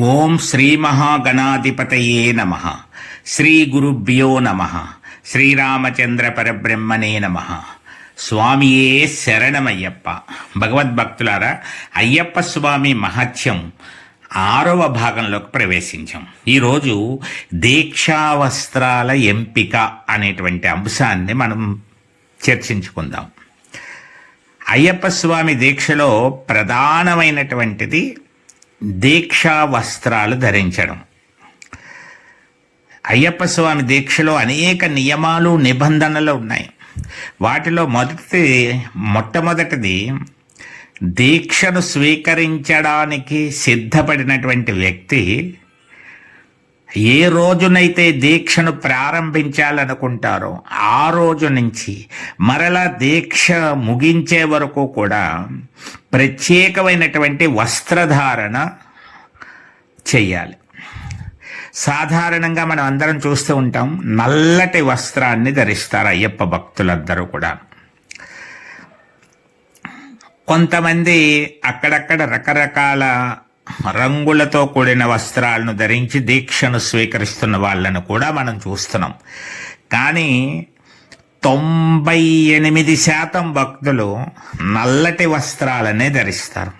ఓం శ్రీ మహాగణాధిపతయే నమ. శ్రీ గురుభ్యో నమ. శ్రీరామచంద్ర పరబ్రహ్మణే నమ. స్వామియే శరణమయ్యప్ప. భగవద్భక్తులారా అయ్యప్ప స్వామి మహత్యం ఆరవ భాగంలోకి ప్రవేశించాం. ఈరోజు దీక్షావస్త్రాల ఎంపిక అనేటువంటి అంశాన్ని మనం చర్చించుకుందాం. అయ్యప్ప స్వామి దీక్షలో ప్రధానమైనటువంటిది దీక్షా వస్త్రాలు ధరించడం. అయ్యప్ప స్వామి దీక్షలో అనేక నియమాలు నిబంధనలు ఉన్నాయి. వాటిలో మొదటిది మొట్టమొదటిది దీక్షను స్వీకరించడానికి సిద్ధపడినటువంటి వ్యక్తి ఏ రోజునైతే దీక్షను ప్రారంభించాలనుకుంటారో ఆ రోజు నుంచి మరలా దీక్ష ముగించే వరకు కూడా ప్రత్యేకమైనటువంటి వస్త్రధారణ చేయాలి. సాధారణంగా మనం అందరం చూస్తూ ఉంటాం నల్లటి వస్త్రాన్ని ధరిస్తారు అయ్యప్ప భక్తులందరూ కూడా. కొంతమంది అక్కడక్కడ రకరకాల రంగులతో కూడిన వస్త్రాలను ధరించి దీక్షను స్వీకరిస్తున్న వాళ్ళను కూడా మనం చూస్తున్నాం. కానీ తొంభై ఎనిమిది శాతం భక్తులు నల్లటి వస్త్రాలనే ధరిస్తారు.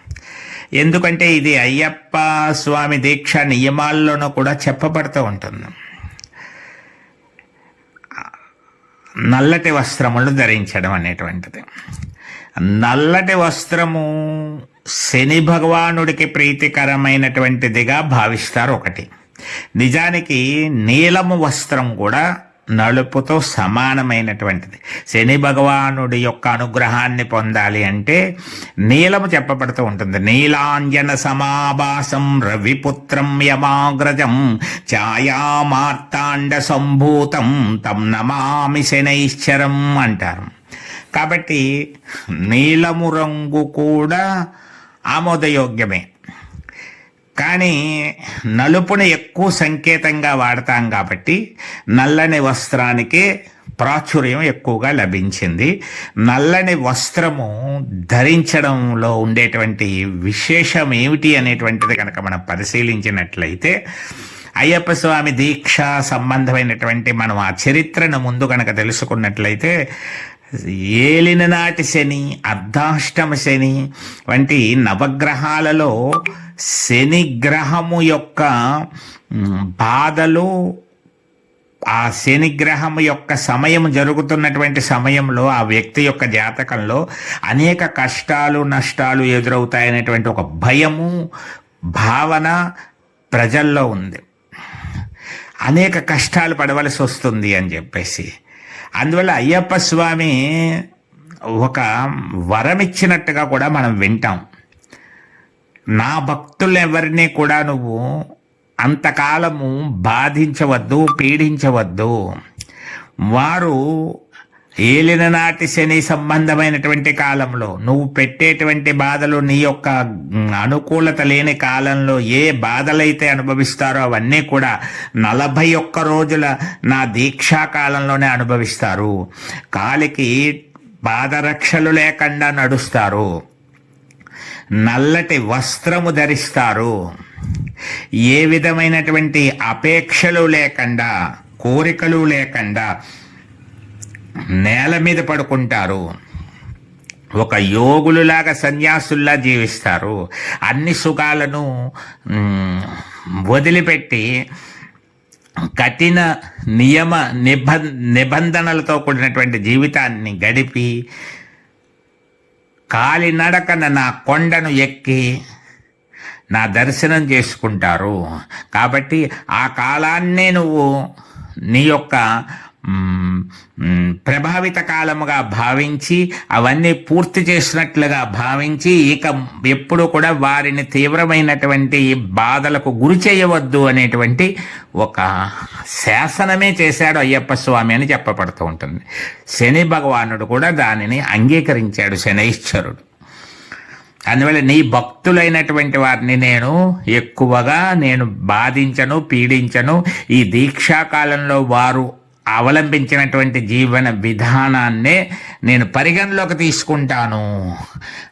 ఎందుకంటే ఇది అయ్యప్ప స్వామి దీక్ష నియమాల్లోనూ కూడా చెప్పబడుతూ ఉంటుంది. నల్లటి వస్త్రములు ధరించడం అనేటువంటిది. నల్లటి వస్త్రము శని భగవానుడికి ప్రీతికరమైనటువంటిదిగా భావిస్తారు ఒకటి. నిజానికి నీలము వస్త్రం కూడా నలుపుతో సమానమైనటువంటిది. శని భగవానుడి యొక్క అనుగ్రహాన్ని పొందాలి అంటే నీలము చెప్పబడుతూ ఉంటుంది. నీలాంజన సమాభాసం రవిపుత్రం యమాగ్రజం ఛాయామార్తాండ సంభూతం తం నమామి శనైశ్చరం అంటారు. కాబట్టి నీలము రంగు కూడా ఆమోదయోగ్యమే. కానీ నలుపుని ఎక్కువ సంకేతంగా వాడతాం కాబట్టి నల్లని వస్త్రానికి ప్రాచుర్యం ఎక్కువగా లభించింది. నల్లని వస్త్రము ధరించడంలో ఉండేటువంటి విశేషం ఏమిటి అనేటువంటిది కనుక మనం పరిశీలించినట్లయితే అయ్యప్ప స్వామి దీక్ష సంబంధమైనటువంటి మనం ఆ చరిత్రను ముందు కనుక తెలుసుకున్నట్లయితే ఏలిన నాటి శని అర్ధాష్టమ శని వంటి నవగ్రహాలలో శని గ్రహము యొక్క బాధలు ఆ శనిగ్రహం యొక్క సమయం జరుగుతున్నటువంటి సమయంలో ఆ వ్యక్తి యొక్క జాతకంలో అనేక కష్టాలు నష్టాలు ఎదురవుతాయనేటువంటి ఒక భయము భావన ప్రజల్లో ఉంది. అనేక కష్టాలు పడవలసి వస్తుంది అని చెప్పేసి అందువల్ల అయ్యప్ప స్వామి ఒక వరం ఇచ్చినట్టుగా కూడా మనం వింటాం. నా భక్తులు ఎవరిని కూడా నువ్వు అంతకాలము బాధించవద్దు పీడించవద్దు. వారు ఏలిన నాటి శని సంబంధమైనటువంటి కాలంలో నువ్వు పెట్టేటువంటి బాధలు నీ యొక్క అనుకూలత లేని కాలంలో ఏ బాధలైతే అనుభవిస్తారో అవన్నీ కూడా నలభై ఒక్క రోజుల నా దీక్షా కాలంలోనే అనుభవిస్తారు. కాలికి పాదరక్షలు లేకుండా నడుస్తారు. నల్లటి వస్త్రము ధరిస్తారు. ఏ విధమైనటువంటి అపేక్షలు లేకుండా కోరికలు లేకుండా నేల మీద పడుకుంటారు. ఒక యోగులులాగా సన్యాసుల్లా జీవిస్తారు. అన్ని సుఖాలను వదిలిపెట్టి కఠిన నియమ నిబ నిబంధనలతో కూడినటువంటి జీవితాన్ని గడిపి కాలినడకన నా కొండను ఎక్కి నా దర్శనం చేసుకుంటారు. కాబట్టి ఆ కాలాన్నే నువ్వు నీ యొక్క ప్రభావిత కాలముగా భావించి అవన్నీ పూర్తి చేసినట్లుగా భావించి ఇక ఎప్పుడు కూడా వారిని తీవ్రమైనటువంటి బాధలకు గురి చేయవద్దు అనేటువంటి ఒక శాసనమే చేశాడు అయ్యప్ప స్వామి అని చెప్పబడుతూ ఉంటుంది. శని భగవానుడు కూడా దానిని అంగీకరించాడు శనైశ్వరుడు. అందువల్ల నీ భక్తులైనటువంటి వారిని నేను ఎక్కువగా నేను బాధించను పీడించను. ఈ దీక్షాకాలంలో వారు అవలంబించినటువంటి జీవన విధానాన్నే నేను పరిగణలోకి తీసుకుంటాను.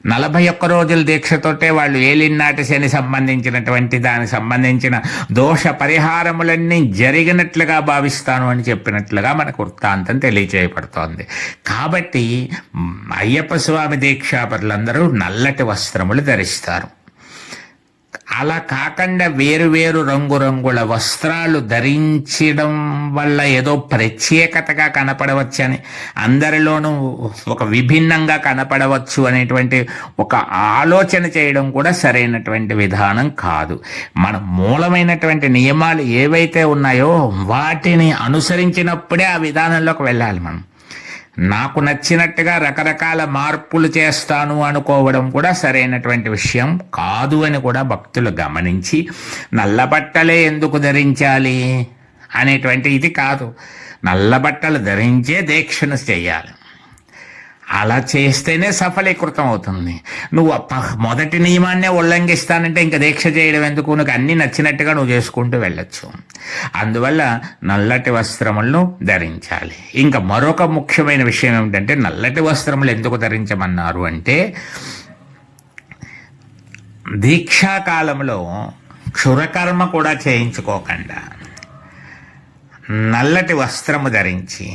నలభై ఒక్క రోజుల దీక్షతోటే వాళ్ళు ఏలినాటి శని సంబంధించినటువంటి దానికి సంబంధించిన దోష పరిహారములన్నీ జరిగినట్లుగా భావిస్తాను అని చెప్పినట్లుగా మనకు వృత్తాంతం తెలియజేయబడుతోంది కాబట్టి అయ్యప్ప స్వామి దీక్షాపరులందరూ నల్లటి వస్త్రములు ధరిస్తారు. అలా కాకుండా వేరు వేరు రంగురంగుల వస్త్రాలు ధరించడం వల్ల ఏదో ప్రత్యేకతగా కనపడవచ్చని అందరిలోనూ ఒక విభిన్నంగా కనపడవచ్చు అనేటువంటి ఒక ఆలోచన చేయడం కూడా సరైనటువంటి విధానం కాదు. మన మూలమైనటువంటి నియమాలు ఏవైతే ఉన్నాయో వాటిని అనుసరించినప్పుడే ఆ విధానంలోకి వెళ్ళాలి మనం. నాకు నచ్చినట్టుగా రకరకాల మార్పులు చేస్తాను అనుకోవడం కూడా సరైనటువంటి విషయం కాదు అని కూడా భక్తులు గమనించి నల్ల బట్టలే ఎందుకు ధరించాలి అనేటువంటి ఇది కాదు. నల్ల బట్టలు ధరించే దీక్షను చేయాలి. అలా చేస్తేనే సఫలీకృతం అవుతుంది. నువ్వు మొదటి నియమాన్నే ఉల్లంఘిస్తానంటే ఇంకా దీక్ష చేయడం ఎందుకు? నువ్వు అన్నీ నచ్చినట్టుగా నువ్వు చేసుకుంటూ వెళ్ళొచ్చు. అందువల్ల నల్లటి వస్త్రములను ధరించాలి. ఇంకా మరొక ముఖ్యమైన విషయం ఏమిటంటే నల్లటి వస్త్రములు ఎందుకు ధరించమన్నారు అంటే దీక్షాకాలంలో క్షురకర్మ కూడా చేయించుకోకుండా. నల్లటి వస్త్రము ధరించి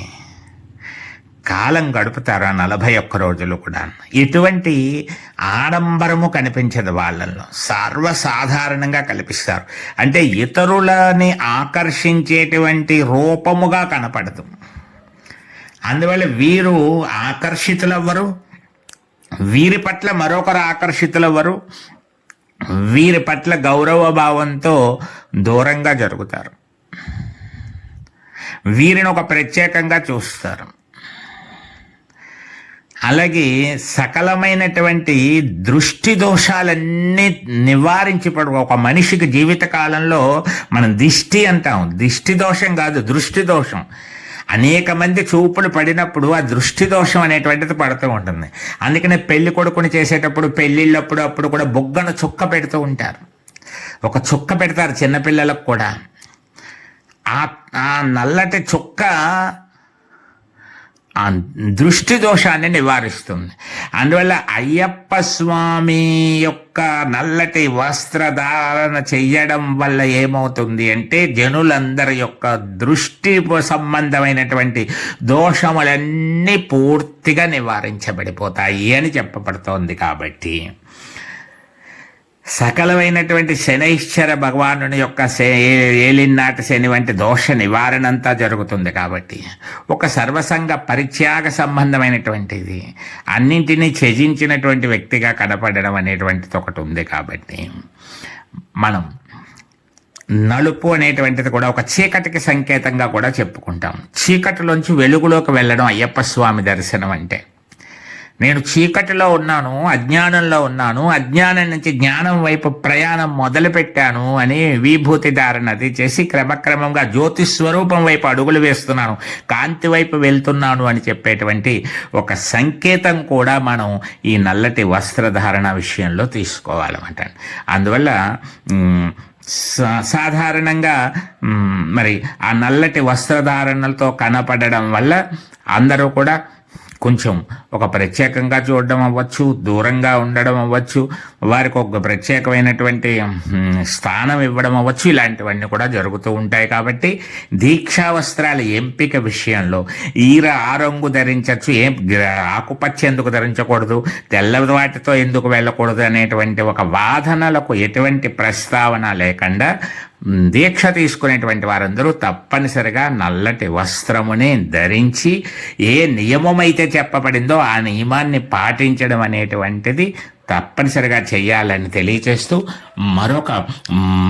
కాలం గడుపుతారు ఆ నలభై ఒక్క రోజులు కూడా. ఇటువంటి ఆడంబరము కనిపించదు వాళ్ళల్లో. సర్వసాధారణంగా కల్పిస్తారు. అంటే ఇతరులని ఆకర్షించేటువంటి రూపముగా కనపడదు. అందువల్ల వీరు ఆకర్షితులవ్వరు. వీరి పట్ల మరొకరు ఆకర్షితులవ్వరు. వీరి పట్ల గౌరవ భావంతో దూరంగా జరుగుతారు. వీరిని ఒక ప్రత్యేకంగా చూస్తారు. అలాగే సకలమైనటువంటి దృష్టి దోషాలన్నీ నివారించబడు ఒక మనిషికి జీవిత కాలంలో మనం దిష్టి అంటాం. దిష్టి దోషం కాదు దృష్టి దోషం. అనేక మంది చూపులు పడినప్పుడు ఆ దృష్టి దోషం అనేటువంటిది పడుతూ ఉంటుంది. అందుకనే పెళ్ళి కొడుకుని చేసేటప్పుడు పెళ్ళిళ్ళప్పుడు అప్పుడు కూడా బొగ్గను చుక్క పెడుతూ ఉంటారు. ఒక చుక్క పెడతారు చిన్నపిల్లలకు కూడా. ఆ నల్లటి చుక్క దృష్టి దోషాన్ని నివారిస్తుంది. అందువల్ల అయ్యప్ప స్వామి యొక్క నల్లటి వస్త్రధారణ చెయ్యడం వల్ల ఏమవుతుంది అంటే జనులందరి యొక్క దృష్టి సంబంధమైనటువంటి దోషములన్నీ పూర్తిగా నివారించబడిపోతాయి అని చెప్పబడుతోంది కాబట్టి. సకలమైనటువంటి శనైశ్వర భగవానుని యొక్క ఏలినాటి శని వంటి దోష నివారణ అంతా జరుగుతుంది కాబట్టి. ఒక సర్వసంగ పరిత్యాగ సంబంధమైనటువంటిది. అన్నింటినీ త్యజించినటువంటి వ్యక్తిగా కనపడడం అనేటువంటిది ఒకటి ఉంది కాబట్టి. మనం నలుపు అనేటువంటిది కూడా ఒక చీకటికి సంకేతంగా కూడా చెప్పుకుంటాం. చీకటిలోంచి వెలుగులోకి వెళ్ళడం అయ్యప్ప స్వామి దర్శనం అంటే. నేను చీకటిలో ఉన్నాను అజ్ఞానంలో ఉన్నాను అజ్ఞానం నుంచి జ్ఞానం వైపు ప్రయాణం మొదలుపెట్టాను అని విభూతి ధారణ అది చేసి క్రమక్రమంగా జ్యోతి స్వరూపం వైపు అడుగులు వేస్తున్నాను కాంతి వైపు వెళ్తున్నాను అని చెప్పేటువంటి ఒక సంకేతం కూడా మనం ఈ నల్లటి వస్త్రధారణ విషయంలో తీసుకోవాలన్నమాట. అందువల్ల సా- సాధారణంగా మరి ఆ నల్లటి వస్త్రధారణలతో కనపడడం వల్ల అందరూ కూడా కొంచెం ఒక ప్రత్యేకంగా చూడడం అవ్వచ్చు దూరంగా ఉండడం అవ్వచ్చు వారికి ఒక ప్రత్యేకమైనటువంటి స్థానం ఇవ్వడం అవ్వచ్చు ఇలాంటివన్నీ కూడా జరుగుతూ ఉంటాయి కాబట్టి దీక్షా వస్త్రాల ఎంపిక విషయంలో ఈర ఆ రంగు ధరించవచ్చు ఏం ఆకుపచ్చ ఎందుకు ధరించకూడదు తెల్ల వాటితో ఎందుకు వెళ్ళకూడదు అనేటువంటి ఒక వాదనలకు ఎటువంటి ప్రస్తావన లేకుండా దీక్ష తీసుకునేటువంటి వారందరూ తప్పనిసరిగా నల్లటి వస్త్రమునే ధరించి ఏ నియమం అయితే చెప్పబడిందో ఆ నియమాన్ని పాటించడం అనేటువంటిది తప్పనిసరిగా చేయాలని తెలియచేస్తూ మరొక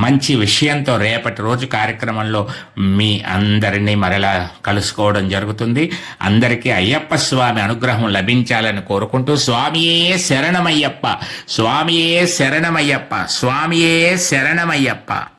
మంచి విషయంతో రేపటి రోజు కార్యక్రమంలో మీ అందరినీ మరలా కలుసుకోవడం జరుగుతుంది. అందరికీ అయ్యప్ప స్వామి అనుగ్రహం లభించాలని కోరుకుంటూ స్వామియే శరణమయ్యప్ప స్వామియే శరణమయ్యప్ప స్వామియే శరణమయ్యప్ప.